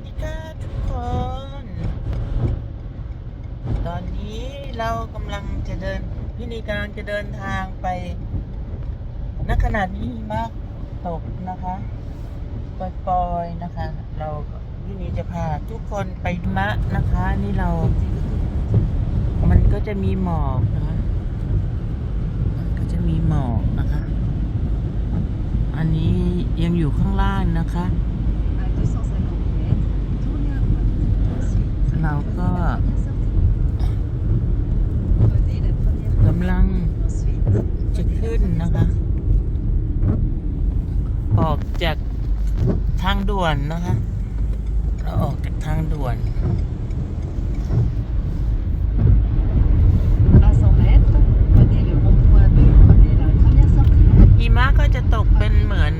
สดีค่ะทุกคน ตอนนี้เรากำลังจะเดิน พี่นีกำลังจะเดินทางไปณขณะนี้มากตกนะคะปล่อยๆนะคะ เราพี่นีจะพาทุกคนไปมะนะคะ นี่เรา มันก็จะมีหมอกนะคะมันก็จะมีหมอกนะคะ อันนี้ยังอยู่ข้างล่างนะคะ เราก็ prenez la première กำลัง Ensuite, จะขึ้นนะคะ ออกจากทางด่วนนะคะ เราออกจากทางด่วน à 100 mètres, prenez le rond-point de prenez la première sortie. หิมะก็จะตกเป็นเหมือน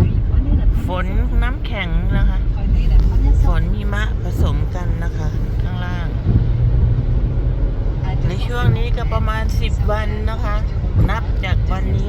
Puis prenez la ฝ première น sortie. น้ำแข็งนะคะ Prenez la première ฝน sortie. หิมะผสมกันนะคะ ข้างล่าง À ใน ช่วงนี้ก็ประมาณ 10 วันนะคะ นับจากวันนี้